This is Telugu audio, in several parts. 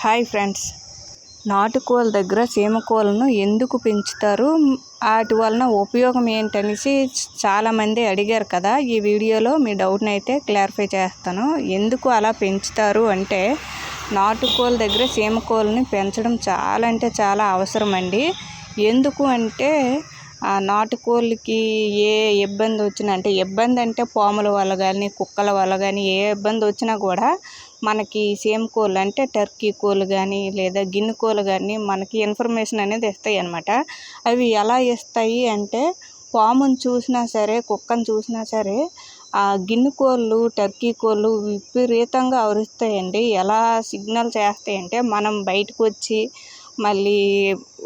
Hi friends. నాటుకోళ్ళ దగ్గర చీమకోళ్ళను ఎందుకు పెంచుతారు? వాటి వలన ఉపయోగం ఏంటనేసి చాలామంది అడిగారు కదా. ఈ వీడియోలో మీ డౌట్ని అయితే క్లారిఫై చేస్తాను. ఎందుకు అలా పెంచుతారు అంటే నాటుకోళ్ళ దగ్గర చీమకోళ్ళని పెంచడం చాలా అంటే చాలా అవసరం అండి ఎందుకు అంటే ఆ నాటుకోళ్ళకి ఏ ఇబ్బంది వచ్చినా అంటే ఇబ్బంది అంటే పాముల వల్ల కానీ కుక్కల వల్ల కానీ ఏ ఇబ్బంది వచ్చినా కూడా మనకి సేమ్ కోళ్ళు అంటే టర్కీ కోళ్ళు కానీ లేదా గిన్నె కోళ్ళు కానీ మనకి ఇన్ఫర్మేషన్ అనేది ఇస్తాయి అన్నమాట. అవి ఎలా ఇస్తాయి అంటే పాముని చూసినా సరే కుక్కను చూసినా సరే ఆ గిన్నె కోళ్ళు టర్కీ కోళ్ళు విపరీతంగా అరుస్తాయండి. ఎలా సిగ్నల్ చేస్తాయంటే మనం బయటకు వచ్చి మళ్ళీ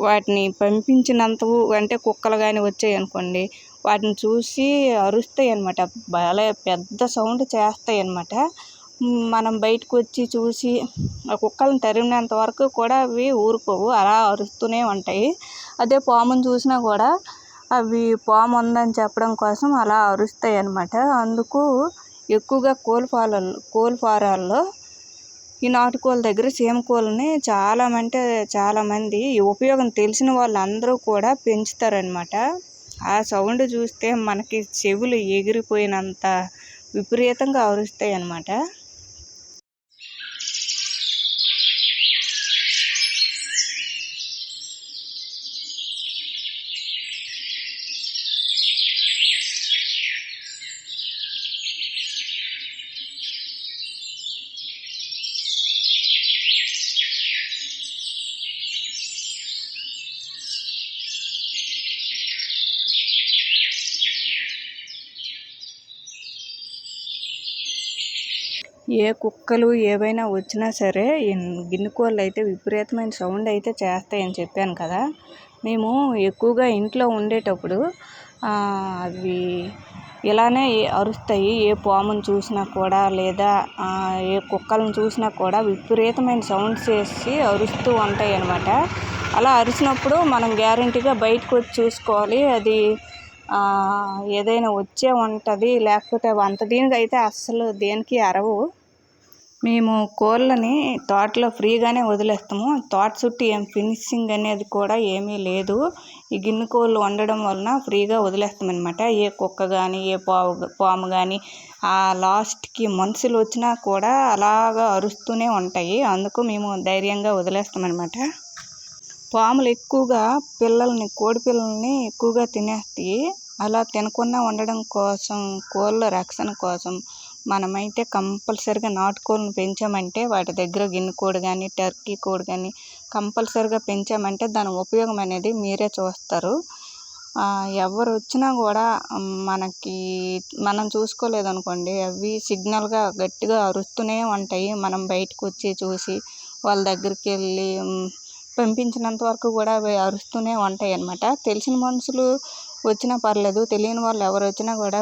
వాటిని పంపించినంత అంటే కుక్కలు కానీ వచ్చాయి అనుకోండి వాటిని చూసి అరుస్తాయి అనమాట భలే పెద్ద సౌండ్ చేస్తాయి అనమాట మనం బయటకు వచ్చి చూసి ఆ కుక్కలను తరిమినంత వరకు కూడా అవి ఊరుకోవు అలా అరుస్తూనే ఉంటాయి. అదే పాముని చూసినా కూడా అవి పాము ఉందని చెప్పడం కోసం అలా అరుస్తాయి అన్నమాట. అందుకు ఎక్కువగా కోళ్ళ ఫారాలు కోళ్ళ ఫారాల్లో ఈ నాటుకోళ్ళ దగ్గర చీమకోళ్ళని చాలా అంటే చాలామంది ఈ ఉపయోగం తెలిసిన వాళ్ళందరూ కూడా పెంచుతారనమాట ఆ సౌండ్ చూస్తే మనకి చెవులు ఎగిరిపోయినంత విపరీతంగా అరుస్తాయి అన్నమాట. ఏ కుక్కలు ఏవైనా వచ్చినా సరే గిన్నె కోళ్ళు అయితే విపరీతమైన సౌండ్ అయితే చేస్తాయని చెప్పాను కదా. మేము ఎక్కువగా ఇంట్లో ఉండేటప్పుడు అవి ఇలానే అరుస్తాయి. ఏ పామును చూసినా కూడా లేదా ఏ కుక్కలను చూసినా కూడా విపరీతమైన సౌండ్స్ చేసి అరుస్తూ ఉంటాయి అన్నమాట అలా అరిచినప్పుడు మనం గ్యారంటీగా బయటకు వచ్చి చూసుకోవాలి. అది ఏదైనా వచ్చే ఉంటుంది లేకపోతే అంత దీనికి అయితే అస్సలు దేనికి అరవు. మేము కోళ్ళని తోటలో ఫ్రీగానే వదిలేస్తాము. తోట చుట్టూ ఏం ఫినిషింగ్ అనేది కూడా ఏమీ లేదు. ఈ గిన్నె కోళ్ళు వండడం వలన ఫ్రీగా వదిలేస్తాం అనమాట ఏ కుక్క కానీ ఏ పావు పాము కానీ ఆ లాస్ట్కి మనుషులు వచ్చినా కూడా అలాగా అరుస్తూనే ఉంటాయి. అందుకు మేము ధైర్యంగా వదిలేస్తాం అనమాట పాములు ఎక్కువగా పిల్లల్ని కోడి పిల్లల్ని ఎక్కువగా తినేస్తాయి. అలా తినకుండా ఉండడం కోసం కోళ్ళ రక్షణ కోసం మనమైతే కంపల్సరిగా నాటుకోళ్ళను పెంచామంటే వాటి దగ్గర గిన్నె కోడి కానీ టర్కీ కోడి కానీ కంపల్సరిగా పెంచామంటే దాని ఉపయోగం అనేది మీరే చూస్తారు. ఎవరు వచ్చినా కూడా మనకి మనం చూసుకోలేదు అనుకోండి అవి సిగ్నల్గా గట్టిగా అరుస్తూనే ఉంటాయి. మనం బయటకు వచ్చి చూసి వాళ్ళ దగ్గరికి వెళ్ళి పంపించినంత వరకు కూడా అవి అరుస్తూనే ఉంటాయి అన్నమాట తెలిసిన మనుషులు వచ్చినా పర్లేదు తెలియని వాళ్ళు ఎవరు వచ్చినా కూడా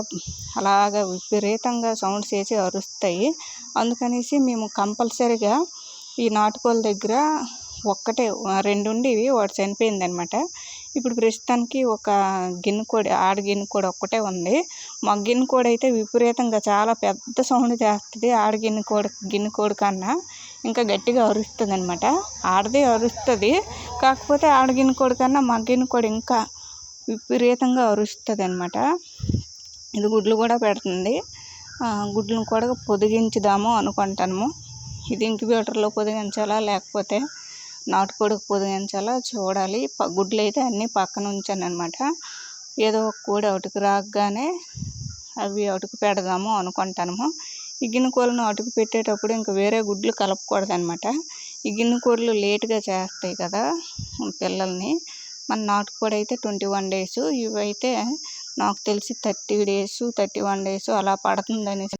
అలాగ విపరీతంగా సౌండ్స్ చేసి అరుస్తాయి. అందుకనేసి మేము కంపల్సరీగా ఈ నాటుకోళ్ళ దగ్గర ఒక్కటే రెండు ఉండేవి ఒకటి చనిపోయింది అనమాట ఇప్పుడు ప్రస్తుతానికి ఒక గిన్నె కోడి ఆడ గిన్నె కోడి ఒక్కటే ఉంది. మా గిన్నె కోడి అయితే విపరీతంగా చాలా పెద్ద సౌండ్ చేస్తుంది ఆడ గిన్నె కోడి గిన్నె కోడి కన్నా. ఇంకా గట్టిగా అరుస్తుంది అనమాట ఆడదే అరుస్తుంది. కాకపోతే ఆడ కోడి కన్నా మగ్గిన కోడి ఇంకా విపరీతంగా అరుస్తుంది అనమాట ఇది గుడ్లు కూడా పెడుతుంది. గుడ్లను కూడా పొదిగించుదాము అనుకుంటాము. ఇది ఇంక్యుబేటర్లో పొదిగించాలా లేకపోతే నాటుకోడికి పొదిగించాలా చూడాలి. గుడ్లు అయితే అన్నీ పక్కన ఉంచాను అనమాట ఏదో ఒక కోడి అటుకు రాగానే అవి అటుకు పెడదాము అనుకుంటాము. ఈ గిన్నె కోళ్ళను అటుకు పెట్టేటప్పుడు ఇంకా వేరే గుడ్లు కలపకూడదు అనమాట ఈ గిన్నె కోళ్ళు చేస్తాయి కదా పిల్లల్ని. మన నాటుకోడి అయితే ట్వంటీ వన్ డేస్ ఇవైతే నాకు తెలిసి thirty days thirty one days అలా పడుతుందనేసి